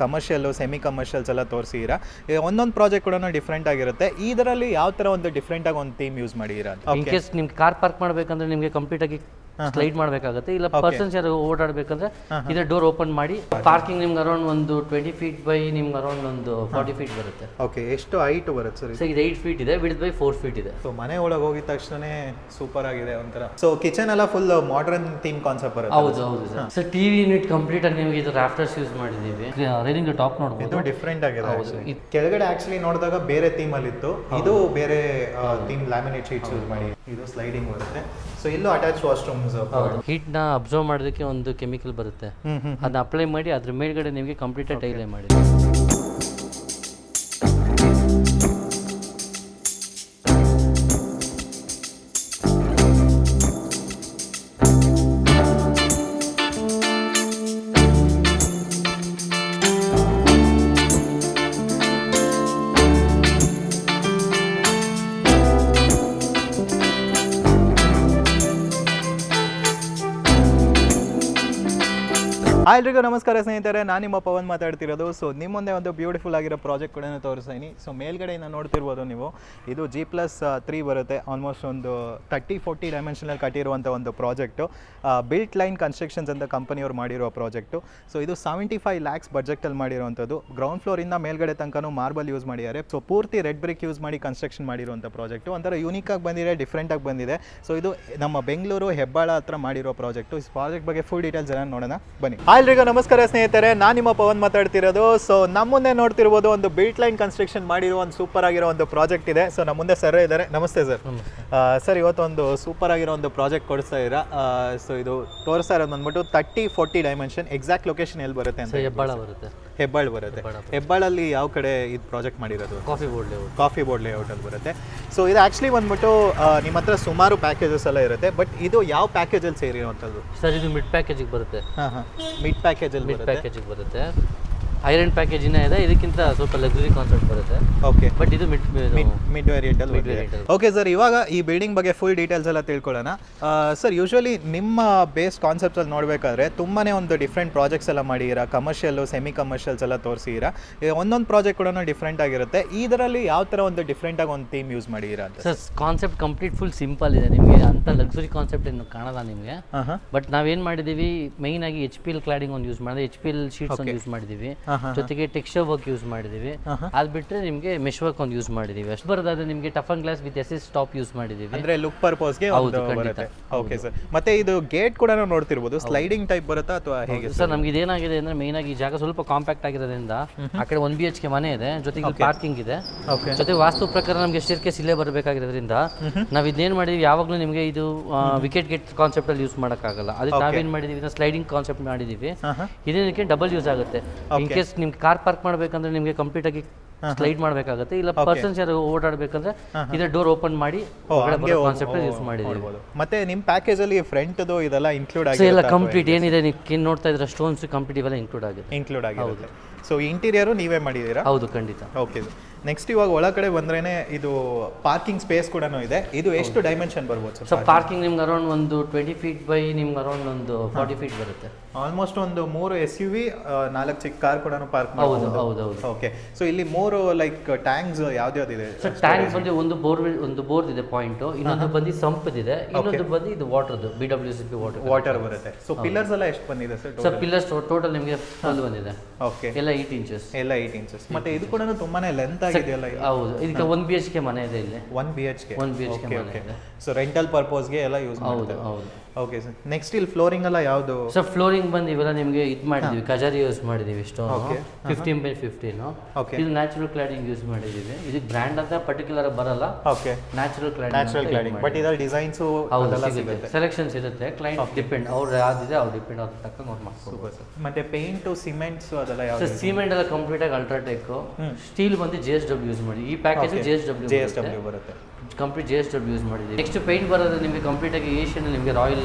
Commercial semi commercials ಎಲ್ಲ ತೋರಿಸಿದ್ದೀರಾ ಒಂದೊಂದು project ಕೂಡ ಡಿಫ್ರೆಂಟ್ ಆಗಿರುತ್ತೆ. ಇದರಲ್ಲಿ ಯಾವ ಥರ ಒಂದು ಡಿಫ್ರೆಂಟ್ ಆಗಿ ಒಂದು ಥೀಮ್ ಯೂಸ್ ಮಾಡಿದ್ದೀರಾ ಇನ್ ಕೇಸ್ ನಿಮ್ಗೆ ಕಾರ್ ಪಾರ್ಕ್ ಮಾಡಬೇಕಂದ್ರೆ ನಿಮಗೆ ಕಂಪ್ಲೀಟ್ ಆಗಿ ಸ್ಲೈಡ್ ಮಾಡಬೇಕಾಗುತ್ತೆ. ಇಲ್ಲ ಪರ್ಸನ್ಸ್ ಯಾರು ಓಡಾಡಬೇಕಂದ್ರೆ ಇದೇ ಡೋರ್ ಓಪನ್ ಮಾಡಿ ಪಾರ್ಕಿಂಗ್ ನಿಮ್ಗೆ ಅರೌಂಡ್ ಒಂದು ಟ್ವೆಂಟಿ ಫೀಟ್ ಬೈ ನಿಮ್ಗೆ ಅರೌಂಡ್ ಒಂದು ಫಾರ್ಟಿ ಫೀಟ್ ಬರುತ್ತೆ. ಓಕೆ ಎಷ್ಟು ಹೈಟ್ ಬರುತ್ತೆ ಸರ್ ಸರ್ ಇದು ಏಯ್ಟ್ ಫೀಟ್ ಇದೆ ವಿಡ್ ಬೈ ಫೋರ್ ಫೀಟ್ ಇದೆ. ಸೊ ಮನೆ ಒಳಗೆ ಹೋಗಿದ ತಕ್ಷಣ ಸೂಪರ್ ಆಗಿದೆ ಒಂಥರ. ಸೊ ಕಿಚನ್ ಎಲ್ಲ ಫುಲ್ ಮಾಡರ್ನ್ ಥೀಮ್ ಕಾನ್ಸೆಪ್ಟ್ ಬರುತ್ತೆ ಹೌದು ಹೌದು sir. Sir T V unit complete ಆಗಿ ನಿಮಗೆ ಇದು ರಾಫ್ಟರ್ಸ್ ಯೂಸ್ ಮಾಡಿದ್ದೀವಿ ರೈನಿಂಗ್ ಟಾಪ್ ನೋಡ್ಬೋದು. ಇದು ಡಿಫ್ರೆಂಟ್ ಆಗಿದೆ ಹೌದು. ಕೆಳಗಡೆ ಆಕ್ಚುಲಿ ನೋಡಿದಾಗ ಬೇರೆ ಥೀಮ್ ಅಲ್ಲಿ ಇತ್ತು. ಇದು ಬೇರೆ ಥೀಮ್ ಲ್ಯಾಮಿನೇಟ್ ಶೀಟ್ಸ್ ಯೂಸ್ ಮಾಡಿ. ಇದು ಸ್ಲೈಡಿಂಗ್ ಬರುತ್ತೆ. ಸೊ ಇಲ್ಲೂ ಅಟ್ಯಾಚ್ ವಾಶ್ರೂಮ್ಸ್ ಹೀಟ್ನ ಅಬ್ಸರ್ವ್ ಮಾಡೋದಕ್ಕೆ ಒಂದು ಕೆಮಿಕಲ್ ಬರುತ್ತೆ. ಅದನ್ನ ಅಪ್ಲೈ ಮಾಡಿ ಅದ್ರ ಮೇಲ್ಗಡೆ ನಿಮಗೆ ಕಂಪ್ಲೀಟ್ ಟೈಲೇ ಮಾಡಿ ಎಲ್ರಿಗೂ ನಮಸ್ಕಾರ ಸ್ನೇಹಿತರೆ. ನಾನು ನಿಮ್ಮ ಪವನ್ ಮಾತಾಡ್ತಿರೋದು. ಸೊ ನಿಮ್ಮ ಮುಂದೆ ಒಂದು ಬ್ಯೂಟಿಫುಲ್ ಆಗಿರೋ ಪ್ರಾಜೆಕ್ಟ್ ಕೂಡ ತೋರಿಸ್ತೀನಿ ಸೊ ಮೇಲ್ಗಡೆಯಿಂದ ನೋಡ್ತಿರ್ಬೋದು ನೀವು. ಇದು ಜಿ ಪ್ಲಸ್ ತ್ರೀ ಬರುತ್ತೆ. ಆಲ್ಮೋಸ್ಟ್ ಒಂದು ತರ್ಟಿ ಫೋರ್ಟಿ ಡೈಮೆನ್ಷನಲ್ಲಿ ಕಟ್ಟಿರುವಂಥ ಒಂದು ಪ್ರಾಜೆಕ್ಟು ಬಿಲ್ಟ್ ಲೈನ್ ಕನ್ಸ್ಟ್ರಕ್ಷನ್ಸ್ ಅಂತ ಕಂಪನಿಯವರು ಮಾಡಿರೋ ಪ್ರಾಜೆಕ್ಟು ಸೊ ಇದು ಸೆವೆಂಟಿ ಫೈವ್ ಲ್ಯಾಕ್ಸ್ ಬಜೆಟಲ್ಲಿ ಮಾಡಿರುವಂಥದ್ದು. ಗ್ರೌಂಡ್ ಫ್ಲೋರಿಂದ ಮೇಲ್ಗಡೆ ತನಕನೂ ಮಾರ್ಬಲ್ ಯೂಸ್ ಮಾಡಿದ್ದಾರೆ. ಸೊ ಪೂರ್ತಿ ರೆಡ್ ಬ್ರಿಕ್ ಯೂಸ್ ಮಾಡಿ ಕನ್ಸ್ಟ್ರಕ್ಷನ್ ಮಾಡಿರುವಂಥ ಪ್ರಾಜೆಕ್ಟು ಒಂಥರ ಯೂನಿಕ್ ಆಗಿ ಬಂದಿದೆ ಡಿಫ್ರೆಂಟ್ ಆಗಿ ಬಂದಿದೆ. ಸೊ ಇದು ನಮ್ಮ ಬೆಂಗಳೂರು ಹೆಬ್ಬಾಳ ಹತ್ರ ಮಾಡಿರೋ ಪ್ರಾಜೆಕ್ಟು ಈ ಪ್ರಾಜೆಕ್ಟ್ ಬಗ್ಗೆ ಫುಲ್ ಡೀಟೇಲ್ಸ್ ಎಲ್ಲ ನೋಡೋಣ. ಬನ್ನಿ. ಎಲ್ರಿಗೂ ನಮಸ್ಕಾರ ಸ್ನೇಹಿತರೆ ನಾನು ನಿಮ್ಮ ಪವನ್ ಮಾತಾಡ್ತಿರೋದು. ಸೊ ನಮ್ಮ ಮುಂದೆ ನೋಡ್ತಿರ್ಬೋದು ಒಂದು ಬಿಲ್ಟ್ ಲೈನ್ ಕನ್ಸ್ಟ್ರಕ್ಷನ್ ಮಾಡಿರೋ ಒಂದು ಸೂಪರ್ ಆಗಿರೋ ಒಂದು ಪ್ರಾಜೆಕ್ಟ್ ಇದೆ. ಸೊ ನಮ್ಮ ಮುಂದೆ ಸರ್ ಇದ್ದಾರೆ. ನಮಸ್ತೆ ಸರ್ ಸರ್ ಇವತ್ತು ಒಂದು ಸೂಪರ್ ಆಗಿರೋ ಒಂದು ಪ್ರಾಜೆಕ್ಟ್ ಕೊಡಿಸ್ತಾ ಇದ್ದೀರಾ? ಸೊ ಇದು ತೋರಿಸ್ತಾ ಇರೋದು ಬಂದ್ಬಿಟ್ಟು thirty forty dimension exact location ಎಲ್ಲಿ ಬರುತ್ತೆ ಅಂತ ಹೆಬ್ಬಾಳ ಬರುತ್ತೆ. ಹೆಬ್ಬಾಳ್ ಬರುತ್ತೆ. ಹೆಬ್ಬಾಳಲ್ಲಿ ಯಾವ ಕಡೆ ಇದು ಪ್ರಾಜೆಕ್ಟ್ ಮಾಡಿರೋದು? Coffee board layout coffee board ಲೇಔಟಲ್ಲಿ ಬರುತ್ತೆ. ಸೊ ಇದು ಆ್ಯಕ್ಚುಲಿ ಬಂದ್ಬಿಟ್ಟು ನಿಮ್ಮ ಹತ್ರ ಸುಮಾರು ಪ್ಯಾಕೇಜಸ್ ಎಲ್ಲ ಇರುತ್ತೆ. ಬಟ್ ಇದು ಯಾವ ಪ್ಯಾಕೇಜಲ್ಲಿ ಸೇರಿರುವಂಥದ್ದು? ಸರ್ ಇದು ಮಿಡ್ ಪ್ಯಾಕೇಜಿಗೆ ಬರುತ್ತೆ. ಹಾಂ ಹಾಂ. ಮಿಡ್ ಪ್ಯಾಕೇಜಲ್ಲಿ ಮಿಡ್ ಪ್ಯಾಕೇಜಿಗೆ ಬರುತ್ತೆ. ಐರನ್ ಪ್ಯಾಕೇಜ್ ಇನ್ನೂ ಇದೆ. ಇದಕ್ಕಿಂತ ಸ್ವಲ್ಪ ಲಕ್ಸುರಿ ಕಾನ್ಸೆಪ್ಟ್ ಬರುತ್ತೆ. ಓಕೆ ಬಟ್ ಇದು ಮಿಡ್ ಮಿಡ್ variant ಅಲ್ಲಿ. ಓಕೆ ಸರ್ ಇವಾಗ ಈ ಬಿಲ್ಡಿಂಗ್ ಬಗ್ಗೆ ಫುಲ್ ಡೀಟೇಲ್ಸ್ ಎಲ್ಲ ತಿಳ್ಕೊಳ್ಳೋಣ. ಸರ್ ಯೂಶ್ವಲಿ ನಿಮ್ಮ ಬೇಸ್ ಕಾನ್ಸೆಪ್ಟ್ ಅಲ್ಲಿ ನೋಡಬೇಕಾದ್ರೆ ತುಂಬಾ ಒಂದು ಡಿಫ್ರೆಂಟ್ ಪ್ರಾಜೆಕ್ಟ್ಸ್ ಎಲ್ಲ ಮಾಡಿದ್ದೀರಾ? ಕಮರ್ಷಿಯಲ್ಲು ಸೆಮಿ ಕಮರ್ಷಿಯಲ್ಸ್ ಎಲ್ಲ ತೋರಿಸಿದ್ದೀರಾ? ಒಂದೊಂದು ಪ್ರಾಜೆಕ್ಟ್ ಕೂಡ ಡಿಫ್ರೆಂಟ್ ಆಗಿರುತ್ತೆ. ಇದರಲ್ಲಿ ಯಾವ ಥರ ಒಂದು ಡಿಫ್ರೆಂಟ್ ಆಗಿ ಒಂದು ಥೀಮ್ ಯೂಸ್ ಮಾಡಿದ್ದೀರಾ sir concept complete full simple ಇದೆ. ನಿಮಗೆ ಅಂತ ಲಕ್ಸುರಿ ಕಾನ್ಸೆಪ್ಟ್ ಏನು ಕಾಣಲ್ಲ ನಿಮಗೆ. ಬಟ್ ನಾವೇನು ಮಾಡಿದ್ದೀವಿ? ಮೈನ್ ಆಗಿ ಎಚ್ ಪಿ ಎಲ್ ಕ್ಲಾಡಿಂಗ್ ಒಂದು ಯೂಸ್ ಮಾಡಿದ್ರೆ ಎಚ್ ಪಿ ಎಲ್ ಶೀಟ್ಸ್ ಒಂದು ಯೂಸ್ ಮಾಡಿದ್ದೀವಿ. ಹಾಂ. ಜೊತೆಗೆ ಟೆಕ್ಸ್ಚರ್ ವರ್ಕ್ ಯೂಸ್ ಮಾಡಿದೀವಿ. ಅದ್ ಬಿಟ್ರೆ ನಿಮಗೆ ಮೆಶ್ ವರ್ಕ್ ಒಂದು ಯೂಸ್ ಮಾಡಿದೀವಿ. ಅಷ್ಟು ಬರೋದಾದ್ರೆ ನಿಮಗೆ toughen glass with S S top use ಮಾಡಿದೀವಿ. ಅಂದ್ರೆ ಲುಕ್ ಪರ್ಪಸ್ಗೆ ಹೌದು, ಖಂಡಿತ. ಬರುತ್ತೆ. ಓಕೆ ಸರ್ ಮತ್ತೆ ಇದು ಗೇಟ್ ಕೂಡ ನಾವು ನೋಡ್ತಿರ್ಬೋದು. ಸ್ಲೈಡಿಂಗ್ ಟೈಪ್ ಬರುತ್ತಾ ಅಥವಾ ಹೇಗೆ ಸರ್ ನಮ್ಗೆ ಇದೇನಾಗಿದೆ ಅಂದ್ರೆ ಮೈನ್ ಆಗಿ ಈ ಜಾಗ ಸ್ವಲ್ಪ ಕಾಂಪ್ಯಾಕ್ಟ್ ಆಗಿರೋದ್ರಿಂದ ಆ ಕಡೆ ಒನ್ ಬಿ ಎಚ್ ಕೆ ಮನೆ ಇದೆ. ಜೊತೆಗೆ ಪಾರ್ಕಿಂಗ್ ಇದೆ. ಜೊತೆ ವಾಸ್ತು ಪ್ರಕಾರ ನಮ್ಗೆ ಕೇಸ್ ಇಲ್ಲೇ ಬರಬೇಕಾಗಿರೋದ್ರಿಂದ ನಾವು ಇದೇನ್ ಮಾಡಿದೀವಿ ಯಾವಾಗ್ಲೂ ನಿಮಗೆ ಇದು ವಿಕೆಟ್ ಗೇಟ್ ಕಾನ್ಸೆಪ್ಟ್ ಅಲ್ಲಿ ಯೂಸ್ ಮಾಡೋಕ್ಕಾಗಲ್ಲ. ಅದಕ್ಕೆ ನಾವೇನ್ ಮಾಡಿದೀವಿ ಸ್ಲೈಡಿಂಗ್ ಕಾನ್ಸೆಪ್ಟ್ ಮಾಡಿದೀವಿ. ಇದೇನಕ್ಕೆ ಡಬಲ್ ಯೂಸ್ ಆಗುತ್ತೆ. ಕೇಸ್ ನಿಮ್ಗೆ ಕಾರ್ ಪಾರ್ಕ್ ಮಾಡ್ಬೇಕಂದ್ರೆ ನಿಮಗೆ ಕಂಪ್ಲೀಟ್ ಆಗಿ ಸ್ಲೈಡ್ ಮಾಡಬೇಕಾಗುತ್ತೆ. ಇಲ್ಲ ಪರ್ಸನ್ಸ್ ಯಾರು ಓಡಾಡಬೇಕಂದ್ರೆ ಇದೇ ಡೋರ್ ಓಪನ್ ಮಾಡಿ ಕಾನ್ಸೆಪ್ಟ್ ಯೂಸ್ ಮಾಡಿದೀವಿ ಮತ್ತೆ ನಿಮ್ಮ ಪ್ಯಾಕೇಜ್ ಅಲ್ಲಿ ಫ್ರಂಟ್ದು ಇದೆಲ್ಲ ಇನ್ಕ್ಲೂಡ್ ಆಗಿದೆ ಎಲ್ಲ ಕಂಪ್ಲೀಟ್ ಏನಿದೆ ನೀವು ನೋಡ್ತಾ ಇದ್ರೆ ಸ್ಟೋನ್ಸ್ ಕಂಪ್ಲೀಟ್ ಇವೆಲ್ಲ ಇನ್ಕ್ಲೂಡ್ ಆಗಿದೆ ಇನ್ಕ್ಲೂಡ್ ಆಗಿರುತ್ತೆ. ಸೊ ಇಂಟೀರಿಯರ್ ನೀವೇ ಮಾಡಿದ್ದೀರಾ? ಹೌದು ಖಂಡಿತ. ಓಕೆ ನೆಕ್ಸ್ಟ್ ಇವಾಗ ಒಳಗಡೆ ಬಂದ್ರೇನೆ ಇದು ಪಾರ್ಕಿಂಗ್ ಸ್ಪೇಸ್ ಕೂಡ ಇದೆ. ಇದು ಎಷ್ಟು ಡೈಮೆನ್ಷನ್ ಬರ್ಬೋದು ಸೊ ಸರ್ ಪಾರ್ಕಿಂಗ್ ನಿಮ್ಗೆ ಅರೌಂಡ್ ಒಂದು ಟ್ವೆಂಟಿ ಫೀಟ್ ಬೈ ನಿಮ್ಗೆ ಅರೌಂಡ್ ಒಂದು ಫಾರ್ಟಿ ಫೀಟ್ ಬರುತ್ತೆ. ಆಲ್ಮೋಸ್ಟ್ ಒಂದು ಮೂರು ಎಸ್ ಯು ವಿ ನಾಲ್ಕು ಚಿಕ್ಕ ಕಾರ್ ಕೂಡ ಪಾರ್ಕ್ ಹೌದು ಮಾಡಬಹುದು ಹೌದು ಹೌದು. ಓಕೆ ಸೊ ಇಲ್ಲಿ ಮೂರು ಲೈಕ್ ಟ್ಯಾಂಕ್ಸ್ ಯಾವ್ದ್ಯಾವ್ದಿದೆ ಸರ್ ಟ್ಯಾಂಕ್ ಬಂದು ಒಂದು ಬೋರ್ ಒಂದು ಬೋರ್ ಇದೆ ಪಾಯಿಂಟ್ ಇನ್ನೊಂದು ಬಂದು ಸಂಪದಿದೆ. ಇದೆ ಇನ್ನೊಂದು ಬಂದು ಇದು ವಾಟರ್ದು B W C P water water ಬರುತ್ತೆ. ಸೊ ಪಿಲ್ಲರ್ಸ್ ಎಲ್ಲ ಎಷ್ಟು ಬಂದಿದೆ ಸರ್ ಸರ್ ಪಿಲ್ಲರ್ಸ್ ಟೋಟಲ್ ನಿಮಗೆ ಫುಲ್ ಬಂದಿದೆ. ಓಕೆ ಎಲ್ಲ ಏಟ್ ಇಂಚಸ್ ಎಲ್ಲ ಏಯ್ಟ್ ಇಂಚಸ್ ಮತ್ತೆ ಇದು ಕೂಡ ತುಂಬಾನೇ ಲೆಂತ್ ಆಗಿದೆಯಲ್ಲ ಹೌದು. ಇದಕ್ಕೆ ಒನ್ ಬಿ ಎಚ್ ಕೆ ಮನೆ ಇದೆ ಇಲ್ಲಿ. One B H K one B H K ಮನೆ ಓಕೆ ಇದೆ. ಸೊ ರೆಂಟಲ್ ಪರ್ಪಸ್ಗೆ ಎಲ್ಲ ಯೂಸ್ ಹೌದು ಹೌದು. ಓಕೆ ಸರ್ ನೆಕ್ಸ್ಟ್ ಇಲ್ಲಿ ಫ್ಲೋರಿಂಗ್ ಎಲ್ಲ ಯಾವುದು? ಸರ್ ಫ್ಲೋರಿಂಗ್ ಬಂದು ಇವೆಲ್ಲ ನಿಮಗೆ ಇದು ಮಾಡಿದೀವಿ ಕಜಾರಿ ಯೂಸ್ ಮಾಡಿದೀವಿ stone. Fifteen by fifteen Okay. ಇದು ನ್ಯಾಚುರಲ್ ಕ್ಲಾಡಿಂಗ್ ಯೂಸ್ ಮಾಡಿದೀವಿ. ಇದಕ್ಕೆ ಬ್ರ್ಯಾಂಡ್ ಅಂತ ಪರ್ಟಿಕ್ಯುಲರ್ ಬರಲ್ಲ. Okay natural cladding natural cladding but ಇದರಲ್ಲಿ ಡಿಸೈನ್ಸು ಅದೆಲ್ಲ ಸಿಗುತ್ತೆ. ಸೆಲೆಕ್ಷನ್ಸ್ ಇರುತ್ತೆ. ಕ್ಲೈಂಟ್ ಡಿಪೆಂಡ್ ಅವ್ರು ಯಾವ್ದಿದೆ ಅವ್ರು ಡಿಪೆಂಡ್ ಅವ್ರ ತಕ್ಕ ಮಾಡ್ಕೋಬೋದು. ಸರ್ ಮತ್ತೆ ಪೇಂಟು ಸಿಮೆಂಟ್ಸ್ ಅದೆಲ್ಲ ಯಾವ್ದು? ಸಿಮೆಂಟ್ ಎಲ್ಲ ಕಂಪ್ಲೀಟ್ ಆಗಿ ಅಲ್ಟ್ರಾಟೆಕ್ ಸ್ಟೀಲ್ ಬಂದು ಜೆ ಎಸ್ ಡಬ್ಲ್ಯೂ ಯೂಸ್ ಮಾಡಿ ಈ package J S W J S W ಬರುತ್ತೆ. Complete G S W use ಮಾಡಿದ್ದೀವಿ. ನೆಕ್ಸ್ಟ್ ಪೇಂಟ್ ಬರೋದು ನಿಮಗೆ ಕಂಪ್ಲೀಟ್ ಆಗಿ ಏಷ್ಯನ್ ನಿಮಗೆ royal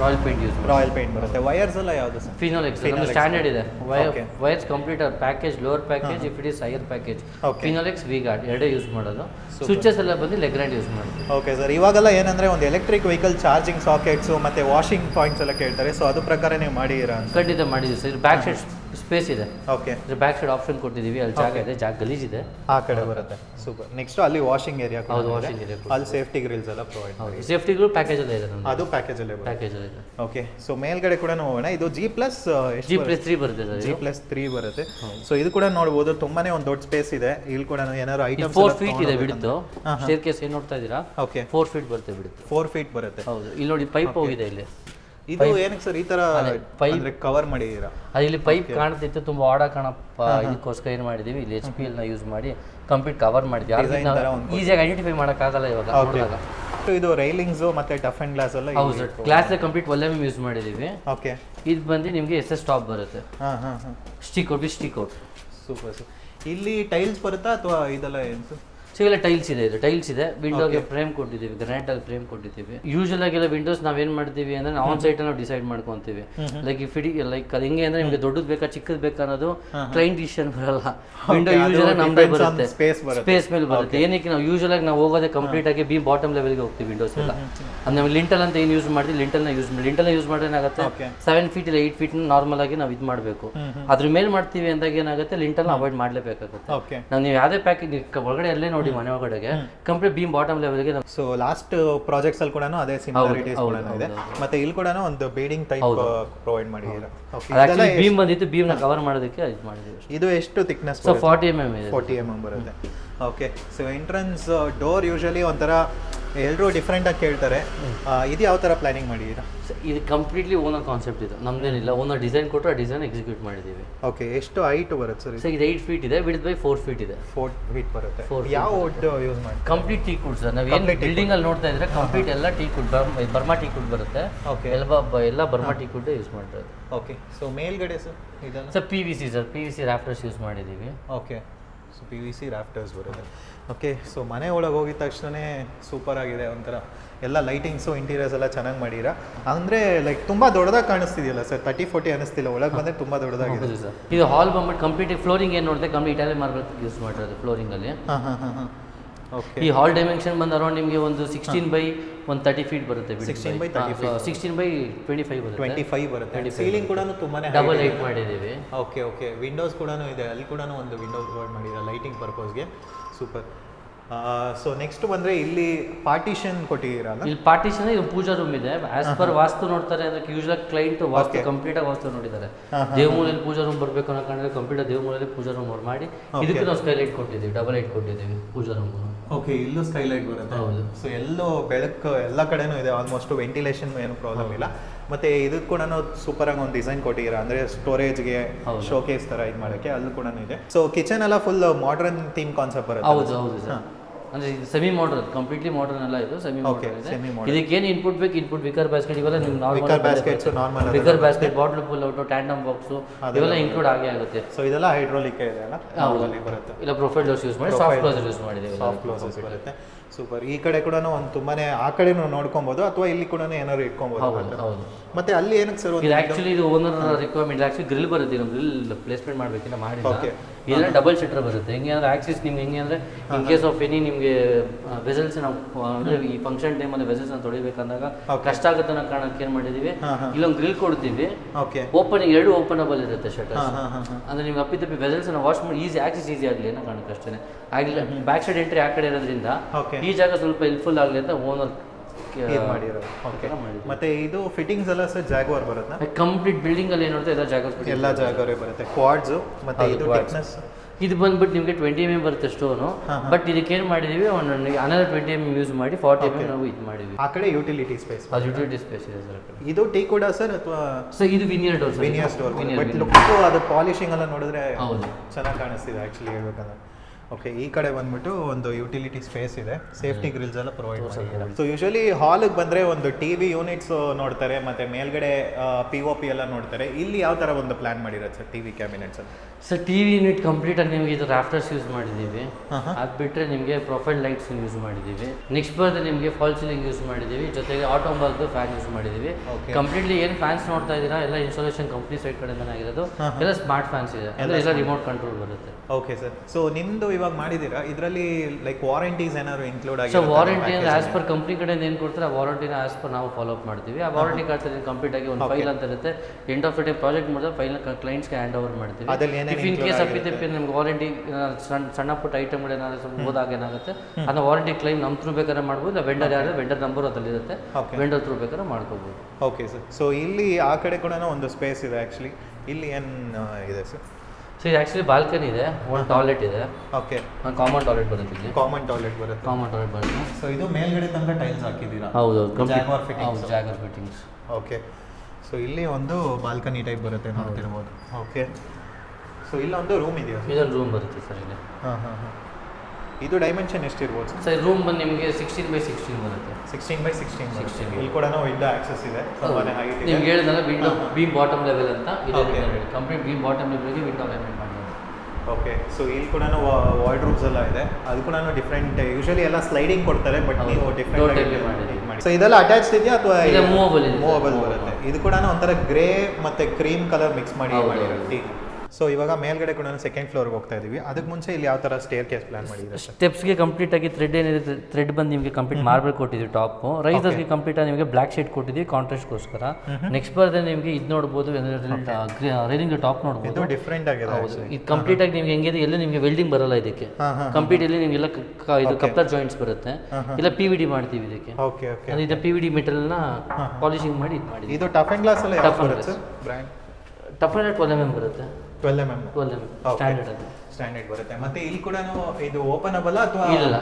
royal paint use royal paint ಬರುತ್ತೆ. ವೈರ್ಸ್ ಎಲ್ಲ ಯಾವುದು ಸರ್? ಫಿನೋಲೆಕ್ಸ್ ನಮ್ಮ ಸ್ಟ್ಯಾಂಡರ್ಡ್ ಇದೆ. Wires complete package lower package if it is higher package. Finolex V guard ಎರಡೇ ಯೂಸ್ ಮಾಡೋದು. ಸ್ವಿಚಸ್ ಎಲ್ಲ ಬಂದು ಲೆಗ್ರ್ಯಾಂಡ್ ಯೂಸ್ ಮಾಡ್ತೀವಿ ಓಕೆ ಸರ್ ಇವಾಗೆಲ್ಲ ಏನಂದ್ರೆ ಒಂದು ಎಲೆಕ್ಟ್ರಿಕ್ ವೆಹಿಕಲ್ ಚಾರ್ಜಿಂಗ್ ಸಾಕೆಟ್ಸ್ ಮತ್ತೆ ವಾಷಿಂಗ್ ಪಾಯಿಂಟ್ಸ್ ಎಲ್ಲ ಕೇಳ್ತಾರೆ. ಸೊ ಅದು ಪ್ರಕಾರ ನೀವು ಮಾಡಿದ್ದೀರಾ ಖಂಡಿತ ಮಾಡಿದ್ದೀವಿ ಸರ್ ಬ್ಯಾಕ್ ಸೈಡ್ ಸ್ಪೇಸ್ ಇದೆ. ಓಕೆ ಬ್ಯಾಕ್ ಸೈಡ್ ಆಪ್ಷನ್ ಕೊಟ್ಟಿದ್ದೀವಿ ಅಲ್ಲಿ ಜಾಗ ಇದೆ ಜಾಗ ಗಲೀಜಿದೆ ಆ ಕಡೆ ಬರುತ್ತೆ. ಸೂಪರ್ ನೆಕ್ಸ್ಟ್ ಅಲ್ಲಿ ವಾಷಿಂಗ್ ಏರಿಯಾ ಹೌದು ವಾಷಿಂಗ್ ಇದೆ ಅಲ್ಲಿ ಸೇಫ್ಟಿ ಗ್ರಿಲ್ಸ್ ಎಲ್ಲ ಪ್ರೊವೈಡ್ ಹೌದು. ಪ್ಯಾಕೇಜ್ ಅಲ್ಲೇ ಇದೆ ಅದು ಪ್ಯಾಕೇಜ್ ಅಲ್ಲೇ ಪ್ಯಾಕೇಜ್ ಪ್ಯಾಕೇಜಲ್ಲಿ ಇದೆ. ಓಕೆ ಸೊ ಮೇಲ್ಗಡೆ ಕೂಡ ಹೋಗೋಣ. ಇದು G plus G plus three ಬರುತ್ತೆ? ಸರ್ ಜಿ ಪ್ಲಸ್ ತ್ರೀ ಬರುತ್ತೆ. ಸೊ ಇದು ಕೂಡ ನೋಡಬಹುದು ತುಂಬಾನೇ ಒಂದು ದೊಡ್ಡ ಸ್ಪೇಸ್ ಇದೆ. ಇಲ್ಲಿ ಕೂಡ ಏನಾದ್ರು ಐಟಮ್ಸ್ ಫೋರ್ ಫೀಟ್ ಇದೆ ಬಿಡುತ್ತು ಸ್ಟೇರ್ ಕೇಸ್ ಏನು ನೋಡ್ತಾ ಇದ್ದೀರಾ? ಓಕೆ ಫೋರ್ ಫೀಟ್ ಬರುತ್ತೆ ಬಿಡುತ್ತೆ ಫೋರ್ ಫೀಟ್ ಬರುತ್ತೆ. ಹೌದು. ಇಲ್ಲಿ ನೋಡಿ ಪೈಪ್ ಹೋಗಿದೆ ಇಲ್ಲಿ. ಇದು ಏನಕ್ಕೆ ಸರ್ ಈ ತರ ಪೈಪ್ ಕವರ್ ಮಾಡಿದೀರಾ ಅದು ಇಲ್ಲಿ ಪೈಪ್ ಕಾಣ್ತಿತ್ತು ತುಂಬಾ ಆಡ ಕಾಣಪ್ಪ ಇದಕ್ಕೋಸ್ಕರ ಏನು ಮಾಡಿದೀವಿ ಇಲ್ಲಿ ಎಚ್ ಪಿ ಎಲ್ನ ಯೂಸ್ ಮಾಡಿ ಕಂಪ್ಲೀಟ್ ಕವರ್ ಮಾಡಿದ್ವಿ. ಈಸಿಯಾಗಿ ಐಡೆಂಟಿಫೈ ಮಾಡೋಕ್ಕಾಗಲ್ಲ ಇವಾಗ ನೋಡಿದಾಗ. ಇದು ರೈಲಿಂಗ್ಸ್ ಮತ್ತೆ ಟಫ್ ಅಂಡ್ ಗ್ಲಾಸ್ ಎಲ್ಲ ಹೌದು ಸರ್ ಕ್ಲಾಸ್ ಕಂಪ್ಲೀಟ್ ಒಳ್ಳೆ ಯೂಸ್ ಮಾಡಿದೀವಿ. ಓಕೆ ಇದು ಬಂದು ನಿಮಗೆ ಎಸ್ ಎಸ್ ಸ್ಟಾಪ್ ಬರುತ್ತೆ. ಹಾ ಹಾ ಹಾ. Stick out stick out super sir ಇಲ್ಲಿ ಟೈಲ್ಸ್ ಬರುತ್ತಾ ಅಥವಾ ಇದೆಲ್ಲ ಏನು ಸೊ ಇಲ್ಲ ಟೈಲ್ಸ್ ಇದೆ ಇದು. ಟೈಲ್ಸ್ ಇದೆ. ವಿಂಡೋಗೆ ಫ್ರೇಮ್ ಕೊಟ್ಟಿದ್ದೀವಿ. ಗ್ರಾನೈಟ್ ಅಲ್ಲಿ ಫ್ರೇಮ್ ಕೊಟ್ಟಿದ್ದೀವಿ. ಯೂಶಲ್ ಎಲ್ಲ ವಿಂಡೋಸ್ ನಾವೇನ್ ಮಾಡ್ತೀವಿ ಅಂದ್ರೆ ಆನ್ ಸೈಟ್ ನಾವು ಡಿಸೈಡ್ ಮಾಡ್ಕೊಂತೀವಿ. ಲೈಕ್ ಈ ಫಿಡಿ ಲೈಕ್ ಅದು ಹೆಂಗೆ ಅಂದ್ರೆ ನಿಮಗೆ ದೊಡ್ಡದ್ ಬೇಕಾ ಚಿಕ್ಕದ್ ಬೇಕಾ ಅನ್ನೋದು ಕ್ಲೈಂಟ್ ಡಿಸಿಷನ್ ಬರಲ್ಲ. ವಿಂಡೋ ಯೂಶಲ್ ನಮ್ದೇ ಬರುತ್ತೆ. ಸ್ಪೇಸ್ ಮೇಲೆ ಬರುತ್ತೆ. ಏನಕ್ಕೆ ನಾವು ಯೂಶಲ್ ಆಗಿ ನಾವು ಹೋಗೋದೇ ಕಂಪ್ಲೀಟ್ ಆಗಿ ಬಿ ಬಾಟಮ್ ಲೆವೆಲ್ಗೆ ಹೋಗ್ತೀವಿ ವಿಂಡೋಸ್ ಎಲ್ಲ. ಅಂದ್ರೆ ನಾವು ಲಿಂಟಲ್ ಅಂತ ಏನು ಯೂಸ್ ಮಾಡ್ತೀವಿ ನ ಯೂಸ್ ಮಾಡಿ ಲಿಂಟಲ್ನ ಯೂಸ್ Okay. ಸೆವೆನ್ ಫೀಟ್ ಇಲ್ಲ ಏಟ್ ಫೀಟ್ ನಾರ್ಮಲ್ ಆಗಿ ನಾವು ಇದು ಮಾಡಬೇಕು. ಅದ್ರ ಮೇಲೆ ಮಾಡ್ತೀವಿ ಅಂದಾಗ ಏನಾಗುತ್ತೆ? ಲಿಂಟಲ್ ಅವಾಯ್ಡ್ ಮಾಡಲೇಬೇಕಾಗುತ್ತೆ. ನಾವು ನೀವು ಯಾವುದೇ ಪ್ಯಾಕೇಜ್ ಒಳಗಡೆ ಎಲ್ಲೇ ನೋಡಿ. ಮನೆ ಒಳಗಡೆಗೆ. ಕಂಪ್ಲೀಟ್ ಬೀಮ್ ಬಾಟಮ್ ಲೆವೆಲ್ಗೆ ಸೊ ಲಾಸ್ಟ್ ಪ್ರಾಜೆಕ್ಟ್ಸ್ ಅಲ್ಲಿ ಕೂಡ ಅದೇ ಸಿಮಿಲಾರಿಟೀಸ್ ಕೂಡ ಇದೆ. ಮತ್ತೆ ಇಲ್ಲಿ ಕೂಡ ಒಂದು ಬೇಡಿಂಗ್ ಟೈಪ್ ಪ್ರೊವೈಡ್ ಮಾಡಿದ್ದೀರಾ? ಬೀಮ್ ಆಕ್ಚುಲಿ ಬೀಮ್ ಬಂದಿತ್ತು ಬೀಮ್ನ ಕವರ್ ಮಾಡೋದಕ್ಕೆ ಇದು ಮಾಡಿದ್ದೀವಿ ಇದು ಎಷ್ಟು thickness so forty M M ಇದೆ. ಫೋರ್ಟಿ ಎಂ ಎಂ ಬರುತ್ತೆ. Okay so entrance door usually ಒಂಥರ ಎಲ್ಲರೂ ಡಿಫ್ರೆಂಟ್ ಆಗಿ ಕೇಳ್ತಾರೆ. ಇದು ಯಾವ ಥರ ಪ್ಲಾನಿಂಗ್ ಮಾಡಿದ್ದೀರಾ? ಇದು ಕಂಪ್ಲೀಟ್ಲಿ ಓನರ್ ಕಾನ್ಸೆಪ್ಟ್ ಇದು. ನಮ್ದೇನಿಲ್ಲ. ಓನರ್ ಡಿಸೈನ್ ಕೊಟ್ಟರೆ ಆ ಡಿಸೈನ್ ಎಕ್ಸಿಕ್ಯೂಟ್ ಮಾಡಿದ್ದೀವಿ. ಓಕೆ ಎಷ್ಟು ಹೈಟ್ ಬರುತ್ತೆ ಸರ್ ಸರ್ ಇದು ಏಯ್ಟ್ ಫೀಟ್ ಇದೆ ವಿಡ್ ಬೈ ಫೋರ್ ಫೀಟ್ ಇದೆ. ಫೋರ್ ಫೀಟ್ ಬರುತ್ತೆ. ಫೋರ್ ಯಾವ ವುಡ್ ಯೂಸ್ ಮಾಡಿ ಕಂಪ್ಲೀಟ್ ಟೀ ಕುಡ್ ಸರ್. ನಾವು ಏನು ಬಿಲ್ಡಿಂಗ್ ಅಲ್ಲಿ ನೋಡ್ತಾ ಇದ್ರೆ ಕಂಪ್ಲೀಟ್ ಎಲ್ಲ teak wood Burma teak wood ಬರುತ್ತೆ. ಓಕೆ ಎಲ್ಲ ಬ- ಎಲ್ಲ ಬರ್ಮಾ ಟೀ ಕುಡ್ ಯೂಸ್ ಮಾಡಿರೋದು ಓಕೆ ಸೊ ಮೇಲ್ಗಡೆ ಸರ್ ಇದನ್ನು? Sir P V C sir. P V C rafters use ಮಾಡಿದ್ದೀವಿ. Okay so P V C rafters ಬರುತ್ತೆ. ಓಕೆ ಸೊ ಮನೆ ಒಳಗೆ ಹೋಗಿದ ತಕ್ಷಣವೇ ಸೂಪರ್ ಆಗಿದೆ ಒಂಥರ. ಎಲ್ಲ ಲೈಟಿಂಗ್ಸು ಇಂಟೀರಿಯರ್ಸ್ ಎಲ್ಲ ಚೆನ್ನಾಗಿ ಮಾಡಿರಾ? ಅಂದರೆ ಲೈಕ್ ತುಂಬ ದೊಡ್ಡದಾಗಿ ಕಾಣಿಸ್ತಿದೆಯಲ್ಲ ಸರ್? ತರ್ಟಿ ಫೋರ್ಟಿ ಅನಿಸ್ತಿಲ್ಲ ಒಳಗೆ ಬಂದರೆ ತುಂಬ ದೊಡ್ಡದಾಗಿದೆ. ಸರ್. ಇದು ಹಾಲ್ ಬಂದ್ಬಿಟ್ಟು ಕಂಪ್ಲೀಟ್ ಫ್ಲೋರಿಂಗ್ ಏನು ನೋಡಿದೆ ಕಂಪ್ಲೀಟ್ ಇಟಾಲಿಯನ್ ಮಾರ್ಬಲ್ ಯೂಸ್ ಮಾಡಿರೋದು ಫ್ಲೋರಿಂಗಲ್ಲಿ ಹಾಂ ಹಾಂ ಹಾಂ ಹಾಂ. ಈ ಹಾಲ್ ಡೈಮೆನ್ಷನ್ ಬಂದು ಅರೌಂಡ್ ನಿಮಗೆ ಒಂದು ಸಿಕ್ಸ್ಟೀನ್ ಬೈ ಒಂದು ತರ್ಟಿ ಫೀಟ್ ಬರುತ್ತೆ 16 by 30 sixteen by twenty five ಬರುತ್ತೆ. ಟ್ವೆಂಟಿ ಫೈವ್ ಬರುತ್ತೆ. ಸೀಲಿಂಗ್ ಕೂಡ ತುಂಬಾ ಡಬಲ್ ಲೈಟ್ ಮಾಡಿದ್ದೀವಿ. ಓಕೆ ಓಕೆ ವಿಂಡೋಸ್ ಕೂಡ ಇದೆ. ಅಲ್ಲಿ ಕೂಡ ಒಂದು ವಿಂಡೋಸ್ ಪ್ರೊವೈಡ್ ಮಾಡಿದ್ದಾರೆ ಲೈಟಿಂಗ್ ಪರ್ಪಸ್ಗೆ ಸೂಪರ್ ಸೊ ನೆಕ್ಸ್ಟ್ ಬಂದ್ರೆ ಇಲ್ಲಿ ಪಾರ್ಟಿಷನ್ ಕೊಟ್ಟಿದ್ದೀರಲ್ಲ? ಇಲ್ಲಿ ಪಾರ್ಟಿಷನ್ ಇದು ಪೂಜಾ ರೂಮ್ ಇದೆ. ಆಸ್ ಪರ್ ವಾಸ್ತು ನೋಡ್ತಾರೆ ಅಂದ್ರೆ ಯೂಶಲ್ ಕ್ಲೈಂಟ್ ವಾಸ್ತು ಕಂಪ್ಲೀಟ್ ಆಗಿ ವಾಸ್ತು ನೋಡಿದ್ದಾರೆ. ದೇವಮೂಲೆಯಲ್ಲಿ ಪೂಜಾ ರೂಮ್ ಬರಬೇಕು ಅನ್ನೋ ಕಂಪ್ಲೀಟ್ ದೇವಮೂಲೆಯಲ್ಲಿ ಪೂಜಾ ರೂಮ್ ಅವ್ರು ಮಾಡಿ. ಇದಕ್ಕೆ ನಾವು ಸ್ಕೈಲೈಟ್ ಕೊಟ್ಟಿದ್ದೀವಿ ಡಬಲ್ ಲೈಟ್ ಕೊಟ್ಟಿದ್ದೀವಿ ಪೂಜಾ ರೂಮ್ ಓಕೆ ಇಲ್ಲೂ ಸ್ಕೈಲೈಟ್ ಬರುತ್ತೆ. ಹೌದು. ಸೊ ಎಲ್ಲೂ ಬೆಳಕು ಎಲ್ಲ ಕಡೆನೂ ಇದೆ. ಆಲ್ಮೋಸ್ಟ್ ವೆಂಟಿಲೇಷನ್ ಏನು ಪ್ರಾಬ್ಲಮ್ ಇಲ್ಲ. ಮತ್ತೆ ಇದು ಕೂಡ ಸೂಪರ್ ಆಗಿ ಒಂದು ಡಿಸೈನ್ ಕೊಟ್ಟಿದ್ದೀರಾ? ಅಂದ್ರೆ ಸ್ಟೋರೇಜ್ಗೆ ಗೆ ಶೋಕೇಸ್ ತರ ಇದು ಮಾಡಕ್ಕೆ ಅಲ್ಲೂ ಕೂಡ ಇದೆ. ಸೊ ಕಿಚನ್ ಎಲ್ಲ ಫುಲ್ ಮಾಡರ್ನ್ ಥೀಮ್ ಕಾನ್ಸೆಪ್ಟ್ ಬರುತ್ತೆ ಹೌದು ಹೌದು ಸರ್. ಅಂದ್ರೆ ಇದು ಸೆಮಿ ಮಾಡರ್ನ್ ಕಂಪ್ಲೀಟ್ಲಿ ಮಾಡರ್ನ್ ಅಲ್ಲ ಇದು ಸೆಮಿ ಮಾಡರ್ ಮಾಡರ್ನ್ ಇದೆ. ಇದಕ್ಕೆ ಏನು ಇನ್ಪುಟ್ ಬೇಕು ಇನ್ಪುಟ್ ವಿಕರ್ ಬ್ಯಾಸ್ಕೆಟ್ ಇವೆಲ್ಲ ನಿಮ್ಗೆ wicker basket normal wicker basket bottle pull out tandem box ಇವೆಲ್ಲ ಇನ್ಕ್ಲೂಡ್ ಆಗೇ ಆಗುತ್ತೆ. ಸೊ ಇದೆಲ್ಲ ಹೈಡ್ರೋಲಿಕ್ ಇದೆ ಅಲ್ಲ? ಬರುತ್ತೆ. ಇಲ್ಲ ಪ್ರೊಫೈಲ್ ಡೋರ್ಸ್ ಯೂಸ್ ಮಾಡಿ ಸಾಫ್ಟ್ ಕ್ಲೋಸರ್ ಯೂಸ್ ಮಾಡಿದ್ದೀವಿ ಸಾಫ್ಟ್ ಕ್ಲೋಸಸ್ ಬರುತ್ತೆ. ಸೂಪರ್ ಈ ಕಡೆ ಕೂಡ ಒಂದು ತುಂಬಾನೇ ಆ ಕಡೆನೂ ನೋಡ್ಕೊಬೋದು ಅಥವಾ ಇಲ್ಲಿ ಕೂಡ ಏನಾದ್ರು ಹೌದು ಹೌದು. ಮತ್ತೆ ಅಲ್ಲಿ ಏನಕ್ಕೆ ಸರ್ ಇದು ಆಕ್ಚುಲಿ ಇದು ಓನರ್ ರಿಕ್ವೈರ್ಮೆಂಟ್ ಆಕ್ಚುಲಿ ಗ್ರಿಲ್ ಬರುತ್ತೆ ನಮ್ಮ ಗ್ರಿಲ್ ಪ್ಲೇಸ್ಮೆಂಟ್ ಮಾಡ್ಬೇಕಿಲ್ಲ ಮಾಡಿ Okay. ಇದೆಲ್ಲ ಡಬಲ್ ಶಟರ್ ಬರುತ್ತೆ. ಹೆಂಗೆ ಅಂದ್ರೆ ಆಕ್ಸಿಸ್ ನಿಮ್ಗೆ ಹೆಂಗೆ ಅಂದ್ರೆ ಇನ್ ಕೇಸ್ ಆಫ್ ಎನಿ ನಿಮಗೆ ವೆಸಲ್ಸ್ ನಾವು ಅಂದ್ರೆ ಈ ಫಂಕ್ಷನ್ ಟೈಮಲ್ಲಿ ವೆಸಲ್ಸ್ ಅನ್ನು ತೊಳಿಬೇಕಂದಾಗ ಕಷ್ಟ ಆಗುತ್ತೆ ಅನ್ನೋ ಕಾರಣಕ್ಕೆ ಏನು ಮಾಡಿದೀವಿ. ಇಲ್ಲೊಂದು ಗ್ರಿಲ್ ಕೊಡ್ತೀವಿ. ಓಪನ್ ಓಪನಿಂಗ್ ಎರಡು ಓಪನಬಲ್ ಇರುತ್ತೆ ಶಟರ್ ಅಂದ್ರೆ ನಿಮ್ಗೆ ಅಪ್ಪಿತಪ್ಪಿ ವೆಸಲ್ಸ್ ವಾಶ್ ಮಾಡಿ ಈಸಿ ಆಕ್ಸಿಸ್ ಈಸಿ ಆಗಲಿ ಅನ್ನೋ ಕಾರಣಕ್ಕೆ ಅಷ್ಟೇ ಆಗಿಲ್ಲ ಬ್ಯಾಕ್ ಸೈಡ್ ಎಂಟ್ರಿ ಆ ಕಡೆ ಇರೋದ್ರಿಂದ ಈ ಜಾಗ ಸ್ವಲ್ಪ ಹೆಲ್ಪ್ಫುಲ್ ಆಗಲಿ ಅಂತ ಓನರ್ ಇದು ಮಾಡಿರೋದು. ಓಕೆ. ಮತ್ತೆ ಇದು ಫಿಟ್ಟಿಂಗ್ಸ್ ಎಲ್ಲ ಸರ್ ಜಾಗ್ವಾರ್ ಬರುತ್ತಾ? ಕಂಪ್ಲೀಟ್ ಬಿಲ್ಡಿಂಗ್ ಅಲ್ಲಿ ಏನು ನೋಡ್ತಾ ಎಲ್ಲ ಜಾಗ ಎಲ್ಲ ಜಾಗವೇ ಬರುತ್ತೆ. ಕ್ವಾಡ್ಸು ಮತ್ತೆ ಇದು thickness. ಇದು ಬಂದ್ಬಿಟ್ಟು ನಿಮಗೆ ಟ್ವೆಂಟಿ ಎಂ ಎಂ ಬರುತ್ತೆ ಸ್ಟೋನು ಬಟ್ ಇದಕ್ಕೆ ಏನು ಮಾಡಿದೀವಿ? ಒಂದು ಅನದರ್ ಟ್ವೆಂಟಿ ಎಂ ಯೂಸ್ ಮಾಡಿ ಫಾರ್ಟಿ ಎಂ ನಾವು ಇದು ಮಾಡಿದ್ವಿ. ಆ ಕಡೆ ಯುಟಿಲಿಟಿ ಸ್ಪೇಸ್ ಅದು ಯುಟಿಲಿಟಿ ಸ್ಪೇಸ್ ಇದೆ ಸರ್ ಇದು ಟೀ ಕೂಡ ಸರ್ ಅಥವಾ ಸರ್ ಇದು veneer door veneer store veneer but look ಅದು ಪಾಲಿಶಿಂಗ್ ಎಲ್ಲ ನೋಡಿದ್ರೆ ಹೌದು. ಚೆನ್ನಾಗಿ ಕಾಣಿಸ್ತಿದೆ ಆ್ಯಕ್ಚುಲಿ ಹೇಳ್ಬೇಕಂದ್ರೆ. ಓಕೆ ಈ ಕಡೆ ಬಂದ್ಬಿಟ್ಟು ಒಂದು ಯುಟಿಲಿಟಿ ಸ್ಪೇಸ್ ಇದೆ. ಸೇಫ್ಟಿ ಗ್ರಿಲ್ಸ್ ಎಲ್ಲ ಪ್ರೊವೈಡ್ ಮಾಡಿದ್ದಾರೆ ಸೊ ಯೂಶಲಿ ಹಾಲಿಗೆ ಬಂದರೆ ಒಂದು ಟಿ ವಿ ಯೂನಿಟ್ಸ್ ನೋಡ್ತಾರೆ ಮತ್ತೆ ಮೇಲ್ಗಡೆ ಪಿ ಒ ಪಿ ಎಲ್ಲ ನೋಡ್ತಾರೆ. ಇಲ್ಲಿ ಯಾವ ಥರ ಒಂದು ಪ್ಲಾನ್ ಮಾಡಿರೋದು sir T V cabinets sir T V unit complete ಆಗಿ ನಿಮಗೆ ಇದು ರಾಫ್ಟರ್ಸ್ ಯೂಸ್ ಮಾಡಿದ್ದೀವಿ. ಅದು ಬಿಟ್ಟರೆ ನಿಮಗೆ ಪ್ರೊಫೈಲ್ ಲೈಟ್ಸ್ ಯೂಸ್ ಮಾಡಿದ್ದೀವಿ. ನೆಕ್ಸ್ಟ್ ಬರ್ದು ನಿಮಗೆ ಫಾಲ್ ಸೀಲಿಂಗ್ ಯೂಸ್ ಮಾಡಿದ್ದೀವಿ. ಜೊತೆಗೆ ಆಟೋಮೊಬೈಲ್ದು ಫ್ಯಾನ್ ಯೂಸ್ ಮಾಡಿದ್ದೀವಿ. ಕಂಪ್ಲೀಟ್ಲಿ ಏನು ಫ್ಯಾನ್ಸ್ ನೋಡ್ತಾ ಇದ್ದೀರಾ ಎಲ್ಲ ಇನ್ಸ್ಟಾಲೇಷನ್ ಕಂಪ್ನಿ ಸೈಡ್ ಕಡೆಯಿಂದ ಆಗಿರೋದು. ಎಲ್ಲ ಸ್ಮಾರ್ಟ್ ಫ್ಯಾನ್ಸ್ ಇದೆ. ಎಲ್ಲ ರಿಮೋಟ್ ಕಂಟ್ರೋಲ್ ಬರುತ್ತೆ. ಓಕೆ ಸರ್ ಸೊ ನಿಮ್ಮದು ಇವಾಗ ಮಾಡಿದೀರಾ ಇದರಲ್ಲಿ ಲೈಕ್ ವಾರಂಟೀಸ್ ಏನಾದ್ರು ಇನ್ಕ್ಲೂಡ್ ಸೊ ಆಗಿ ವಾರಂಟಿ ಅಂದ್ರೆ ಆಸ್ ಪರ್ ಕಂಪ್ನಿ ಕಡೆಯಿಂದ ಏನು ಕೊಡ್ತಾರೆ ಆ ವಾರಂಟಿನ ಆಸ್ ಪರ್ ನಾವು ಫಾಲೋ ಅಪ್ ಮಾಡ್ತೀವಿ. ಆ ವಾರಂಟಿ ಕಾರ್ಡ್ ಕಂಪ್ಲೀಟ್ ಆಗಿ ಒಂದು ಫೈಲ್ ಅಂತ ಇರುತ್ತೆ. ಎಂಡ್ ಆಫ್ ಡೇ ಪ್ರಾಜೆಕ್ಟ್ ಮಾಡಿದ್ರೆ ಫೈಲ್ ಕ್ಲೈಂಟ್ಸ್ಗೆ ಹ್ಯಾಂಡ್ ಓವರ್ ಮಾಡ್ತೀವಿ. ಇಫ್ ಇನ್ ಕೇಸ್ ಅಪ್ಪಿತಪ್ಪಿ ನಿಮ್ಗೆ ವಾರಂಟಿ ಸಣ್ಣ ಸಣ್ಣ ಪುಟ್ಟ ಐಟಮ್ಗಳು ಏನಾದ್ರು ಸ್ವಲ್ಪ ಹೋದಾಗ ಏನಾಗುತ್ತೆ ಅದನ್ನ ವಾರಂಟಿ ಕ್ಲೈಮ್ ನಮ್ಮ ಥ್ರೂ ಬೇಕಾದ್ರೆ ಮಾಡ್ಬೋದು ವೆಂಡರ್ ಯಾರು ವೆಂಡರ್ ನಂಬರ್ ಅದ್ರಲ್ಲಿ ಇರುತ್ತೆ ವೆಂಡರ್ ಥ್ರೂ ಬೇಕಾದ್ರೆ ಮಾಡ್ಕೋಬೋದು. ಓಕೆ ಸರ್ ಸೊ ಇಲ್ಲಿ ಆ ಕಡೆ ಕೂಡ ಒಂದು ಸ್ಪೇಸ್ ಇದೆ ಆ್ಯಕ್ಚುಲಿ ಇಲ್ಲಿ ಏನು ಇದೆ ಸರ್ ಇದು ಆ್ಯಕ್ಚುಲಿ ಬಾಲ್ಕನಿ ಇದೆ ಒಂದು ಟಾಯ್ಲೆಟ್ ಇದೆ ಓಕೆ ಒಂದು ಕಾಮನ್ ಟಾಯ್ಲೆಟ್ ಬರುತ್ತೆ ಇಲ್ಲಿ. ಕಾಮನ್ ಟಾಯ್ಲೆಟ್ ಬರುತ್ತೆ. ಕಾಮನ್ ಟಾಯ್ಲೆಟ್ ಬರುತ್ತೆ. ಸೊ ಇದು ಮೇಲ್ಗಡೆ ತನಕ ಟೈಲ್ಸ್ ಹಾಕಿದ್ದೀರಾ? ಹೌದು ಜಾಗರ್ ಫಿಟ್ಟಿಂಗ್ಸ್ ಹೌದು ಜಾಗರ್ ಫಿಟ್ಟಿಂಗ್ಸ್ ಓಕೆ ಸೊ ಇಲ್ಲಿ ಒಂದು ಬಾಲ್ಕನಿ ಟೈಪ್ ಬರುತ್ತೆ ನೋಡ್ತಿರ್ಬೋದು ಓಕೆ ಸೊ ಇಲ್ಲೊಂದು ರೂಮ್ ಇದೆಯಾ? ಇದೊಂದು ರೂಮ್ ಬರುತ್ತೆ ಸರ್ ಇಲ್ಲಿ. ಹಾಂ ಹಾಂ ಹಾಂ. ಇದು ಡೈಮೆನ್ಷನ್ ಎಷ್ಟಿರ್ಬೋದು? ಸರ್ ಸರ್ ರೂಮ್ ಬಂದು ನಿಮಗೆ ಸಿಕ್ಸ್ಟೀನ್ ಬೈ ಸಿಕ್ಸ್ಟೀನ್ ಬರುತ್ತೆ. ಸಿಕ್ಸ್ಟೀನ್ ಬೈ ಸಿಕ್ಸ್ಟೀನ್ 16 ಇಲ್ಲಿ ಕೂಡ ವಿಂಡೋ ಆಕ್ಸೆಸ್ ಇದೆ. ತುಂಬಾನೇ ಹೈಟ್ ಇದೆ. ನಿಮ್ಗೆ ಹೇಳಿದಾಗ ವಿಂಡೋ ಬೀಮ್ ಬಾಟಮ್ ಲೆವೆಲ್ ಅಂತ. ಇದೆ ಕಂಪ್ಲೀಟ್ ಬೀಮ್ ಬಾಟಮ್ ಲೆವೆಲ್ಗೆ ವಿಂಡೋ ಅಲೈನ್ಮೆಂಟ್ ಮಾಡಿದ್ದಾರೆ ಓಕೆ ಸೊ ಇಲ್ಲಿ ಕೂಡ ವಾರ್ಡ್ರೂಬ್ಸ್ ಎಲ್ಲ ಇದೆ. ಅದು ಕೂಡ ಡಿಫ್ರೆಂಟ್ ಯೂಶಲಿ ಎಲ್ಲ ಸ್ಲೈಡಿಂಗ್ ಕೊಡ್ತಾರೆ ಬಟ್. ನೀವು ಡಿಫ್ರೆಂಟ್ ಸೊ ಇದೆಲ್ಲ ಅಟ್ಯಾಚ್ ಇದೆಯಾ ಅಥವಾ ಮೂವಬಲ್. ಮೂವಬಲ್. ಬರುತ್ತೆ? ಇದು ಕೂಡ ಒಂಥರ ಗ್ರೇ ಮತ್ತೆ ಕ್ರೀಮ್ ಕಲರ್ ಮಿಕ್ಸ್ ಮಾಡಿ ಮಾಡಿರೋ. ಸೊ ಇವಾಗ ಮೇಲ್ಗಡೆ ಕೂಡ ಸೆಕೆಂಡ್ ಫ್ಲೋರ್ಗೆ ಹೋಗ್ತಾ ಇದೀವಿ. ಅದಕ್ಕೆ ಮುಂಚೆ ಇಲ್ಲಿ ಯಾವ ಥರ ಸ್ಟೇರ್ ಕೇಸ್ ಪ್ಲಾನ್ ಮಾಡಿದ್ರೆ ಸ್ಟೆಪ್ಸ್ ಸ್ಟೆಪ್ಸ್ಗೆ ಕಂಪ್ಲೀಟ್ ಆಗಿ ಥ್ರೆಡ್ ಏನಿದೆ ಥ್ರೆಡ್ ಬಂದು ನಿಮಗೆ ಕಂಪ್ಲೀಟ್ ಮಾರ್ಬಲ್ ಕೊಟ್ಟಿದ್ವಿ ಟಾಪ್ ರೈಸರ್ಗೆ ಕಂಪ್ಲೀಟ್ ಆಗಿ ನಿಮಗೆ ಶೀಟ್ ಶೇಡ್ ಕೊಟ್ಟಿದ್ವಿ ಕಾಂಟ್ರಾಸ್ಟ್ಗೋಸ್ಕರ ನೆಕ್ಸ್ಟ್ ಬರ್ದೆ ನಿಮಗೆ ಇದು ನೋಡ್ಬೋದು ರೈಲಿಂಗ್ ಟಾಪ್ ಇದು ನೋಡ್ಬೋದು. ಡಿಫ್ರೆಂಟ್ ಆಗಿದೆ ಹೌದು. ಇದು ಕಂಪ್ಲೀಟ್ ಆಗಿ ನಿಮ್ಗೆ ಹೆಂಗಿದೆ ಎಲ್ಲ ನಿಮಗೆ ವೆಲ್ಡಿಂಗ್ ಬರಲ್ಲ ಇದಕ್ಕೆ. ಕಂಪ್ಲೀಟ್ ಇಲ್ಲಿ ನಿಮಗೆಲ್ಲ ಇದು ಕಪ್ಲರ್ ಜಾಯಿಂಟ್ಸ್ ಬರುತ್ತೆ. ಇಲ್ಲ ಪಿ ವಿ ಡಿ ಮಾಡ್ತೀವಿ ಇದಕ್ಕೆ. ಓಕೆ ಓಕೆ ಇದು ಪಿ ವಿ ಡಿ ಮೆಟೀರಿಯಲ್ನ ಪಾಲಿಶಿಂಗ್ ಮಾಡಿ ಇದು ಮಾಡಿ ಇದು ಟಫ್ ಗ್ಲಾಸ್ ಎಲ್ಲ sir brand tough and twelve M M ಬರುತ್ತೆ? Twelve M M twelve M. Standard ಅದು. ಸ್ಟ್ಯಾಂಡರ್ಡ್ ಬರುತ್ತೆ. ಮತ್ತೆ ಇಲ್ಲಿ ಕೂಡ ಇದು ಓಪನ್ ಅಬಲ್ಲ ಅಥವಾ ಇಲ್ಲ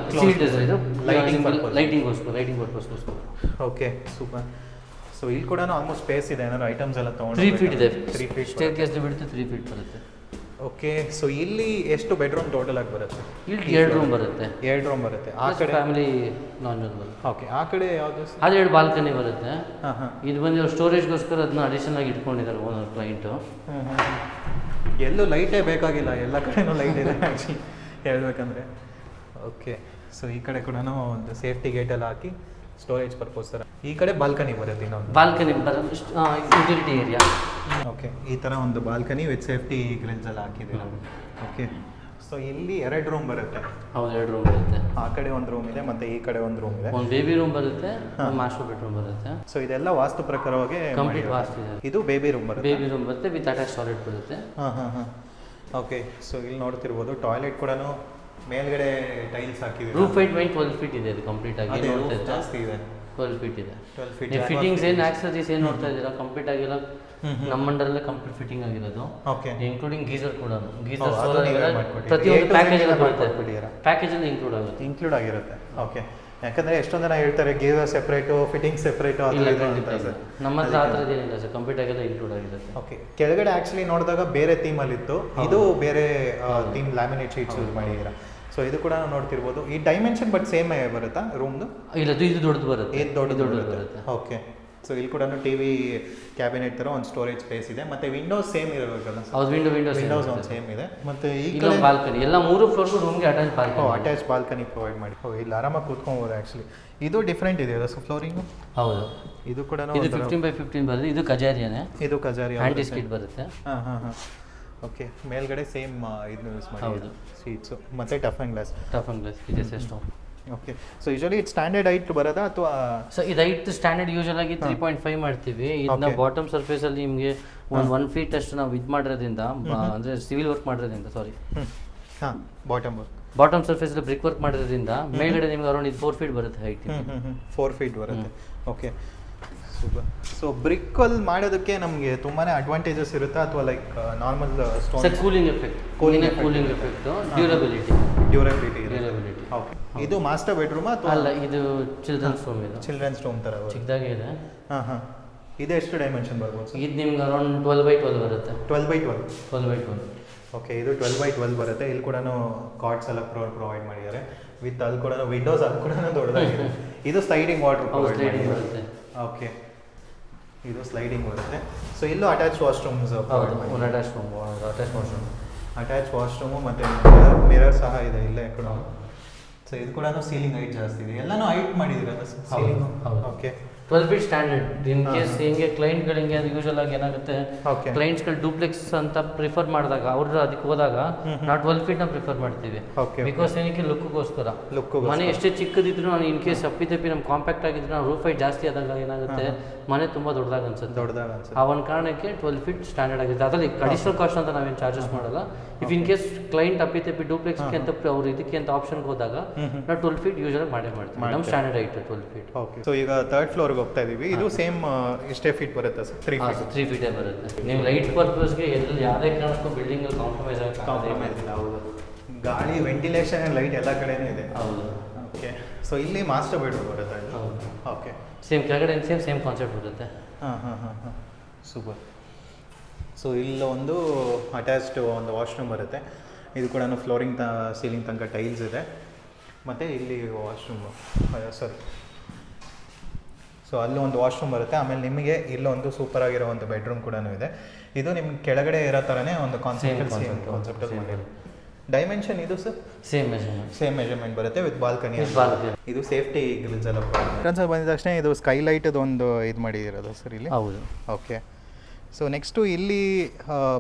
ಇದು ಲೈಟಿಂಗ್ ಲೈಟಿಂಗ್ಗೋಸ್ಕರ ಲೈಟಿಂಗ್ ಪರ್ಪಸ್ಗೋಸ್ಕರ ಓಕೆ ಸೂಪರ್ ಸೊ ಇಲ್ಲಿ ಕೂಡ ಆಲ್ಮೋಸ್ಟ್ ಸ್ಪೇಸ್ ಇದೆ ಏನಾದ್ರು ಐಟಮ್ಸ್ ಎಲ್ಲ ತಗೊಂಡು ತ್ರೀ ಫೀಟ್ ಇದೆ. ತ್ರೀ ಫೀಟ್ ಸ್ಟೇರ್ ಕೇಸ್ ಬಿಡುತ್ತೆ ತ್ರೀ ಫೀಟ್ ಬರುತ್ತೆ. ಓಕೆ ಸೊ ಇಲ್ಲಿ ಎಷ್ಟು ಬೆಡ್ರೂಮ್ ಟೋಟಲ್ ಆಗಿ ಬರುತ್ತೆ? ಇಲ್ಲಿ ಎರಡು ರೂಮ್ ಬರುತ್ತೆ. ಎರಡು ರೂಮ್ ಬರುತ್ತೆ. ಆ ಕಡೆ ಫ್ಯಾಮಿಲಿ ನಾನ್ ಬರುತ್ತೆ. ಓಕೆ ಆ ಕಡೆ ಯಾವುದು? ಅದು ಎರಡು ಬಾಲ್ಕನಿ ಬರುತ್ತೆ ಇದು ಬಂದು ಸ್ಟೋರೇಜ್ಗೋಸ್ಕರ ಅದನ್ನ ಅಡಿಷನ್ ಆಗಿ ಇಟ್ಕೊಂಡಿದ್ದಾರೆ ಓನರ್ ಕ್ಲೈಂಟು ಎಲ್ಲೂ ಲೈಟೇ ಬೇಕಾಗಿಲ್ಲ ಎಲ್ಲ ಕಡೆನೂ ಲೈಟ್ ಇದೆ ಆ್ಯಕ್ಚುಲಿ ಹೇಳ್ಬೇಕಂದ್ರೆ. ಓಕೆ ಸೊ ಈ ಕಡೆ ಕೂಡ ಒಂದು ಸೇಫ್ಟಿ ಗೇಟ್ ಎಲ್ಲ ಹಾಕಿ ಸ್ಟೋರೇಜ್ ಪರ್ಪೋಸ್ ಥರ ಈ ಕಡೆ ಬಾಲ್ಕನಿ ಬರುತ್ತೆ ಇನ್ನೊಂದು ಬಾಲ್ಕನಿ ಯುಟಿಲಿಟಿ ಏರಿಯಾ ಓಕೆ ಈ ತರ ಒಂದು ಬಾಲ್ಕನಿ ವಿತ್ ಸೇಫ್ಟಿ ಗ್ರಿಲ್ಸ್ ಎಲ್ಲ ಹಾಕಿದೆ ಓಕೆ ಸೊ ಇಲ್ಲಿ ಎರಡು ರೂಮ್ ಬರುತ್ತೆ. ಹೌದು ಎರಡು ರೂಮ್ ಬರುತ್ತೆ. ಆ ಕಡೆ ಒಂದು ರೂಮ್ ಇದೆ ಮತ್ತೆ ಈ ಕಡೆ ಒಂದು ರೂಮ್ ಇದೆ. ಒಂದು ಬೇಬಿ ರೂಮ್ ಬರುತ್ತೆ ಮಾಸ್ಟರ್ ಬೆಡ್ರೂಮ್ ಬರುತ್ತೆ. ಸೊ ಇದೆಲ್ಲ ವಾಸ್ತು ಪ್ರಕಾರವಾಗಿ ಕಂಪ್ಲೀಟ್ ವಾಸ್ತು ಇದೆ. ಇದು ಬೇಬಿ ರೂಮ್ ಬರುತ್ತೆ? ಬೇಬಿ ರೂಮ್ ಬರುತ್ತೆ ವಿತ್ ಅಟ್ಯಾಚ್ ಟಾಯ್ಲೆಟ್ ಬರುತ್ತೆ. ಹಾಂ ಹಾಂ ಹಾಂ. ಓಕೆ ಸೊ ಇಲ್ಲಿ ನೋಡ್ತಿರ್ಬೋದು ಟಾಯ್ಲೆಟ್ ಕೂಡ ಮೇಲ್ಗಡೆ ಟೈಲ್ಸ್ ಹಾಕಿದ್ದೀವಿ roof height main twelve feet ಇದೆ ಅದು ಕಂಪ್ಲೀಟ್ ಆಗಿ. ಅದೇ ನೋಡ್ತಾ roof ಇದ್ರೆ ಜಾಸ್ತಿ ಇದೆ. ಟ್ವೆಲ್ ಫೀಟ್ ಇದೆ. ಟ್ವೆಲ್ ಫೀಟ್ ನೀವು ಫಿಟ್ಟಿಂಗ್ಸ್ ಏನು ಆಕ್ಸರೀಸ್ ಏನು ನೋಡ್ತಾ ಇದ್ದೀರಾ? ಕಂಪ್ಲೀಟ್ ಆಗಿಲ್ಲ ನಮ್ಮ ಅಂಡರಲ್ಲೇ ಕಂಪ್ಲೀಟ್ ಫಿಟ್ಟಿಂಗ್ ಆಗಿರೋದು. ಓಕೆ ಇನ್ಕ್ಲೂಡಿಂಗ್ ಗೀಸರ್ ಕೂಡ. ಗೀಸರ್ ಅದು ಸೋಲಾರ್ ನೀವೇ ಮಾಡ್ಕೊಟ್ಟಿದ್ದೀರಾ. ಪ್ರತಿಯೊಂದು A to Z ಪ್ಯಾಕೇಜ್ ಎಲ್ಲ ಮಾಡ್ಕೊಟ್ಬಿಟ್ಟಿದ್ದೀರಾ. ಪ್ಯಾಕೇಜಲ್ಲಿ ಇನ್ಕ್ಲೂಡ್ ಆಗುತ್ತೆ. ಇನ್ಕ್ಲೂಡ್ ಆಗಿರುತ್ತೆ. ಓಕೆ ಯಾಕಂದ್ರೆ ಎಷ್ಟೊಂದು ಜನ ಹೇಳ್ತಾರೆ ಗೀಸರ್ ಸೆಪರೇಟ್ ಫಿಟ್ಟಿಂಗ್ ಸೆಪರೇಟ್ ಇಲ್ಲ ಅದು ಖಂಡಿತ ಅಂತ ಇಲ್ಲ. ಸರ್. ನಮ್ಮ ಹತ್ರ ಆ ಥರದ್ದು ಏನಿಲ್ಲ ಸರ್. ಕಂಪ್ಲೀಟ್ ಆಗಿಲ್ಲ ಇನ್ಕ್ಲೂಡ್ ಆಗಿರುತ್ತೆ. ಓಕೆ ಕೆಳಗಡೆ ಆಕ್ಚುಲಿ ನೋಡಿದಾಗ ಬೇರೆ ಥೀಮಲ್ಲಿ ಇತ್ತು ಇದು ಬೇರೆ ಥೀಮ್ ಲ್ಯಾಮಿನೇಟ್ ಶೀಟ್ಸ್ ಯೂಸ್ ಮಾಡಿದ್ದೀರಾ? ಸೊ ಇದು ಕೂಡ ನಾವು ನೋಡ್ತಿರ್ಬೋದು. ಈ ಡೈಮೆನ್ಷನ್ ಬಟ್ ಸೇಮ್ ಬರುತ್ತಾ ರೂಮ್ದು ಇಲ್ಲ ಇದು ದೊಡ್ಡದು ಬರುತ್ತೆ. ಇದು ದೊಡ್ಡ ದೊಡ್ಡದು ಬರುತ್ತೆ. ಓಕೆ ಸೊ ಇಲ್ಲಿ ಕೂಡ ಟಿವಿ ಕ್ಯಾಬಿನೆಟ್ ತರ ಒಂದು ಸ್ಟೋರೇಜ್ ಸ್ಪೇಸ್ ಇದೆ. ಮತ್ತೆ ವಿಂಡೋಸ್ ಸೇಮ್ ಇರಬೇಕಲ್ಲ ಹೌದು ವಿಂಡೋ ವಿಂಡೋಸ್ ವಿಂಡೋಸ್ ಒಂದು ಸೇಮ್ ಇದೆ. ಮತ್ತೆ ಈ ಇಲ್ಲ ಕಡೆ ಬಾಲ್ಕನಿ ಎಲ್ಲ ಮೂರು ಫ್ಲೋರ್ಗೂ ರೂಮ್ಗೆ ಅಟ್ಯಾಚ್ ಓ ಬಾಲ್ಕನಿ ಅಟ್ಯಾಚ್ ಬಾಲ್ಕನಿ ಪ್ರೊವೈಡ್ ಮಾಡಿ. ಓ ಇಲ್ಲಿ ಆರಾಮಾಗಿ ಕೂತ್ಕೊಬೋದು ಆ್ಯಕ್ಚುಲಿ ಇದು ಡಿಫ್ರೆಂಟ್ ಇದೆ ಸೊ ಫ್ಲೋರಿಂಗು ಹೌದು. ಇದು ಕೂಡ ಇದು ಫಿಫ್ಟೀನ್ ಬೈ ಫಿಫ್ಟೀನ್ ಬರುತ್ತೆ. ಇದು ಕಜಾರಿಯಾನೆ. ಇದು ಕಜಾರಿ ಹ್ಯಾಂಡಿ ಸ್ಕಿಟ್ ಬರುತ್ತೆ. ಹಾಂ ಹಾಂ ಹಾಂ. ಓಕೆ ಮೇಲ್ಗಡೆ ಸೇಮ್ ಇದನ್ನ ಯೂಸ್ ಮಾಡಿ. ಹೌದು. ಸೀಟ್ಸು ಮತ್ತೆ tough and glass tough and glass ಇದೆ system okay so usually it standard height ಬರೋದಾ ಅಥವಾ ಸೊ ಇದು ಹೈಟ್ ಸ್ಟ್ಯಾಂಡರ್ಡ್ ಯೂಶಲ್ ಆಗಿ ತ್ರೀ ಪಾಯಿಂಟ್ ಫೈವ್ ಮಾಡ್ತೀವಿ. ಇದನ್ನ Okay. ಬಾಟಮ್ ಸರ್ಫೇಸ್ ಅಲ್ಲಿ ನಿಮಗೆ ಒಂದು ಒನ್ ಫೀಟ್ ಅಷ್ಟು ನಾವು ಇದು ಮಾಡಿರೋದ್ರಿಂದ ಬ- ಅಂದ್ರೆ ಸಿವಿಲ್ ವರ್ಕ್ ಮಾಡಿರೋದ್ರಿಂದ ಸಾರಿ ಹಾ ಬಾಟಮ್ ಬಾಟಮ್ ಸರ್ಫೇಸ್ ಅಲ್ಲಿ ಬ್ರಿಕ್ ವರ್ಕ್ ಮಾಡಿರೋದ್ರಿಂದ ಮೇಲ್ಗಡೆ ನಿಮ್ಗೆ ಅರೌಂಡ್ ಇದು ಫೋರ್ ಫೀಟ್ ಬರುತ್ತೆ ಹೈಟ್ ಫೋರ್ ಫೀಟ್ ಬರುತ್ತೆ. ಓಕೆ ಸೂಪರ್ ಸೊ ಬ್ರಿಕ್ಕಲ್ಲಿ ಮಾಡೋದಕ್ಕೆ ನಮಗೆ ತುಂಬಾ ಅಡ್ವಾಂಟೇಜಸ್ ಇರುತ್ತಾ? ಅಥವಾ like normal stone cooling effect cooling cooling effect durability durability durability okay ಇದು ಮಾಸ್ಟರ್ ಬೆಡ್ರೂಮ್ ಅಥವಾ? ಅಲ್ಲ ಇದು ಚಿಲ್ಡ್ರನ್ಸ್ ರೂಮ್ ಇದೆ. ಚಿಲ್ಡ್ರನ್ಸ್ ರೂಮ್ ಥರ ಚಿಕ್ಕದಾಗಿ ಇದೆ. ಹಾಂ ಹಾಂ. ಇದು ಎಷ್ಟು ಡೈಮೆನ್ಷನ್ ಬರ್ಬೋದು ಇದು ನಿಮ್ಗೆ ಅರೌಂಡ್ ಟ್ವೆಲ್ ಬೈ ಟ್ವೆಲ್ ಬರುತ್ತೆ. Twelve by twelve twelve by twelve okay ಇದು ಟ್ವೆಲ್ ಬೈ ಟ್ವೆಲ್ ಬರುತ್ತೆ. ಇಲ್ಲಿ ಕೂಡ ಕಾರ್ಡ್ಸ್ ಎಲ್ಲ ಪ್ರೊ ಪ್ರೊವೈಡ್ ಮಾಡಿದ್ದಾರೆ. ವಿತ್ ಅಲ್ಲಿ ಕೂಡ ವಿಂಡೋಸ್ ಅಲ್ಲಿ ಕೂಡ ದೊಡ್ಡದಾಗಿದೆ. ಇದು ಸ್ಲೈಡಿಂಗ್ ವಾಟರ್ ಪ್ರೊವೈಡ್ ಮಾಡಿದ್ದಾರೆ. ಓಕೆ ಇದು ಸ್ಲೈಡಿಂಗ್ ಬರುತ್ತೆ. ಸೊ ಇಲ್ಲೂ ಅಟ್ಯಾಚ್ ವಾಶ್ರೂಮ್ಸ್ ಒಂದು attach room attach washroom attach washroom ಮತ್ತು ಮಿರರ್ ಸಹ ಇದೆ ಇಲ್ಲೇ ಕೂಡ. ಸೊ ಇದು ಕೂಡ ಸೀಲಿಂಗ್ ಹೈಟ್ ಜಾಸ್ತಿ ಇದೆ. ಎಲ್ಲನೂ height ಮಾಡಿದ್ದೀರಲ್ಲ ceiling. Okay twelve feet standard in case ಹಿಂಗೆ ಕ್ಲೈಂಟ್ಗಳಿಗೆ ಯೂಶಲ್ ಆಗಿ ಏನಾಗುತ್ತೆ ಕ್ಲೈಂಟ್ಸ್ಗಳು ಡೂಪ್ಲೆಕ್ಸ್ ಅಂತ ಪ್ರಿಫರ್ ಮಾಡಿದಾಗ ಅವ್ರ ಅದಕ್ಕೆ ಹೋದಾಗ ನಾವು ಟ್ವೆಲ್ ಫೀಟ್ನ ಪ್ರಿಫರ್ ಮಾಡ್ತೀವಿ. ಬಿಕಾಸ್ ಏನಕ್ಕೆ ಲುಕ್ಗೋಸ್ಕರ ಲುಕ್ ಮನೆ ಎಷ್ಟೇ ಚಿಕ್ಕದಿದ್ರು ನಾನು ಇನ್ ಕೇಸ್ ಅಪ್ಪಿ ತಪ್ಪಿ ನಮ್ಮ ಕಾಂಪ್ಯಾಕ್ಟ್ ಆಗಿದ್ರು ನಾವು ರೂಫ್ ಹೈಟ್ ಜಾಸ್ತಿ ಆದಾಗ ಏನಾಗುತ್ತೆ ಮನೆ ತುಂಬ ದೊಡ್ಡದಾಗ ಅನ್ಸುತ್ತೆ. ದೊಡ್ಡದಾಗ ಆ ಒಂದು ಕಾರಣಕ್ಕೆ ಟ್ವೆಲ್ ಫೀಟ್ ಸ್ಟ್ಯಾಂಡರ್ಡ್ ಆಗಿದೆ ಅದರಲ್ಲಿ ಅಡಿಷನಲ್ ಕಾಸ್ಟ್ ಅಂತ ನಾವೇನು ಚಾರ್ಜಸ್ ಮಾಡಲ್ಲ. ಇಫ್ ಇನ್ ಕೇಸ್ ಕ್ಲೈಂಟ್ ಅಪ್ಪಿ ತಪ್ಪಿ ಡೂಪ್ಲೆಕ್ಸ್ಗೆ ಅಂತ ಅವ್ರು ಇದಕ್ಕೆ ಅಂತ ಆಪ್ಷನ್ಗೆ ಹೋದಾಗ ನಾವು ಟ್ವೆಲ್ ಫೀಟ್ ಯೂಸ್ ಮಾಡೇ ಮಾಡ್ತೀವಿ. ನಮ್ಮ standard height twelve feet okay so ಈಗ ತರ್ಡ್ ಫ್ಲೋರ್ಗೆ ಹೋಗ್ತಾ ಇದೀವಿ. ಇದು ಸೇಮ್ ಎಷ್ಟೇ ಫೀಟ್ ಬರುತ್ತೆ ಸರ್? ತ್ರೀ ಫೀಟ್ ತ್ರೀ ಫೀಟೇ ಬರುತ್ತೆ. ನೀವು ಲೈಟ್ ಪರ್ಪಸ್ಗೆ ಎಲ್ಲಿ ಯಾವುದೇ ಕಾರಣಕ್ಕೂ ಬಿಲ್ಡಿಂಗ್ ಕಾಂಪ್ರಮೈಸ್ ಕಾಂಪ್ರಮೈಸ್ ಇಲ್ಲ ಹೌದು. ಗಾಳಿ ವೆಂಟಿಲೇಷನ್ ಲೈಟ್ ಎಲ್ಲ ಕಡೆನೂ ಇದೆ. ಹೌದು. ಓಕೆ ಸೊ ಇಲ್ಲಿ ಮಾಸ್ಟರ್ ಬೆಡ್ರೂಮ್ ಬರುತ್ತೆ ಹೌದು. ಓಕೆ ಸೇಮ್ ಕೆಳಗಡೆ ಸೇಮ್ ಸೇಮ್ ಕಾನ್ಸೆಪ್ಟ್ ಬರುತ್ತೆ. ಹಾಂ ಹಾಂ ಹಾಂ ಹಾಂ. ಸೂಪರ್ ಸೊ ಇಲ್ಲೊಂದು ಅಟ್ಯಾಚ್ಡ್ ಒಂದು ವಾಶ್ರೂಮ್ ಬರುತ್ತೆ. ಇದು ಕೂಡ ಫ್ಲೋರಿಂಗ್ ತ ಸೀಲಿಂಗ್ ತನಕ ಟೈಲ್ಸ್ ಇದೆ. ಮತ್ತು ಇಲ್ಲಿ ವಾಶ್ರೂಮು ಸರಿ ಸೊ ಅಲ್ಲಿ ಒಂದು ವಾಶ್ರೂಮ್ ಬರುತ್ತೆ. ಆಮೇಲೆ ನಿಮಗೆ ಇಲ್ಲೊಂದು ಸೂಪರ್ ಆಗಿರೋ ಒಂದು ಬೆಡ್ರೂಮ್ ಕೂಡ ಇದೆ. ಇದು ನಿಮ್ಗೆ ಕೆಳಗಡೆ ಇರೋ ಥರನೇ ಒಂದು ಕಾನ್ಸೆಪ್ಟ್ ಕಾನ್ಸೆಪ್ಟಲ್ಲಿ ಮಾಡಿರೋದು. ಡೈಮೆನ್ಷನ್ ಇದು sir same measurement same measurement ಬರುತ್ತೆ ವಿತ್ ಬಾಲ್ಕನಿ ಇದು ಸೇಫ್ಟಿ ಗ್ರಿಲ್ಸ್ ಎಲ್ಲ ಬಂದಿದ ತಕ್ಷಣ ಇದು ಸ್ಕೈಲೈಟದು ಒಂದು ಇದು ಮಾಡಿದಿರೋದು ಸರ್ ಇಲ್ಲಿ? ಹೌದು. ಓಕೆ ಸೊ ನೆಕ್ಸ್ಟು ಇಲ್ಲಿ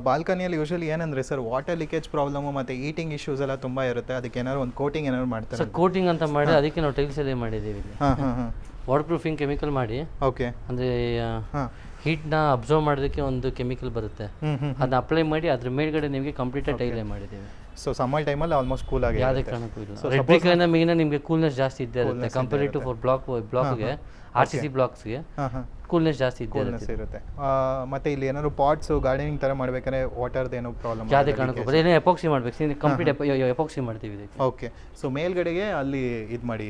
ಬಾಲ್ಕನಿಯಲ್ಲಿ ಯೂಶಲಿ ಏನಂದ್ರೆ ಸರ್ ವಾಟರ್ ಲೀಕೇಜ್ ಪ್ರಾಬ್ಲಮು ಮತ್ತು ಈಟಿಂಗ್ ಇಶ್ಯೂಸ್ ಎಲ್ಲ ತುಂಬ ಇರುತ್ತೆ. ಅದಕ್ಕೆ ಏನಾದ್ರು ಒಂದು ಕೋಟಿಂಗ್ ಏನಾದ್ರು ಮಾಡ್ತಾರೆ? ಸರ್ ಕೋಟಿಂಗ್ ಅಂತ ಮಾಡಿ ಅದಕ್ಕೆ ನಾವು ಟೈಲ್ಸ್ ಅಲ್ಲಿ ಮಾಡಿದ್ದೀವಿ ಹಾಂ ಹಾಂ ಹಾಂ. ವಾಟರ್ ಪ್ರೂಫಿಂಗ್ ಕೆಮಿಕಲ್ ಮಾಡಿ ಓಕೆ ಅಂದರೆ ಹೀಟ್ ಹೀಟ್ನ ಅಬ್ಸರ್ವ್ ಮಾಡೋದಕ್ಕೆ ಒಂದು ಕೆಮಿಕಲ್ ಬರುತ್ತೆ. ಅದನ್ನ ಅಪ್ಲೈ ಮಾಡಿ ಅದ್ರ ಮೇಲ್ಗಡೆ ನಿಮಗೆ ಕಂಪ್ಲೀಟಾಗಿ ಟೈಲೇ ಮಾಡಿದ್ದೀವಿ. ಸೊ ಸಮ್ಮರ್ ಟೈಮಲ್ಲಿ ಆಲ್ಮೋಸ್ಟ್ ಕೂಲ್ ಆಗಿ ಯಾವುದೇ ಕಾರಣಕ್ಕೂ ಇಲ್ಲ. ರೆಡ್ ನಿಮಗೆ ಕೂಲ್ನೆಸ್ ಜಾಸ್ತಿ ಇದ್ದೇ ಇರುತ್ತೆ. ಕಂಪೇರ್ ಟು ಫಾರ್ ಬ್ಲಾಕ್ ಬ್ಲಾಕ್ಗೆ ಆರ್ ಸಿ ಸಿ ಬ್ಲಾಕ್ಸ್ಗೆ ಕೂಲ್ನೆಸ್ ಜಾಸ್ತಿ ಇದ್ದೇ ಕೂಲ್ನೆಸ್ ಇರುತ್ತೆ. ಮತ್ತೆ ಇಲ್ಲಿ ಏನಾದ್ರು ಪಾಟ್ಸ್ ಗಾರ್ಡನಿಂಗ್ ತರ ಮಾಡ್ಬೇಕಾದ್ರೆ ವಾಟರ್ದು ಏನೋ ಪ್ರಾಬ್ಲಮ್ ಯಾವುದೇ ಕಾರಣಕ್ಕೂ. ಬರೀ ಎಪಾಕ್ಸಿ ಮಾಡ್ಬೇಕು. ಕಂಪ್ಲೀಟ್ ಎಪಾಕ್ಸಿ ಮಾಡ್ತೀವಿ ಇದಕ್ಕೆ. ಓಕೆ ಸೊ ಮೇಲ್ಗಡೆಗೆ ಅಲ್ಲಿ ಇದು ಮಾಡಿ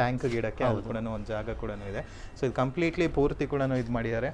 ಟ್ಯಾಂಕ್ ಗಿಡಕ್ಕೆ ಅದು ಕೂಡ ಒಂದು ಜಾಗ ಕೂಡ ಇದೆ. ಸೊ ಇದು ಕಂಪ್ಲೀಟ್ಲಿ ಪೂರ್ತಿ ಕೂಡ ಇದು ಮಾಡಿದ್ದಾರೆ.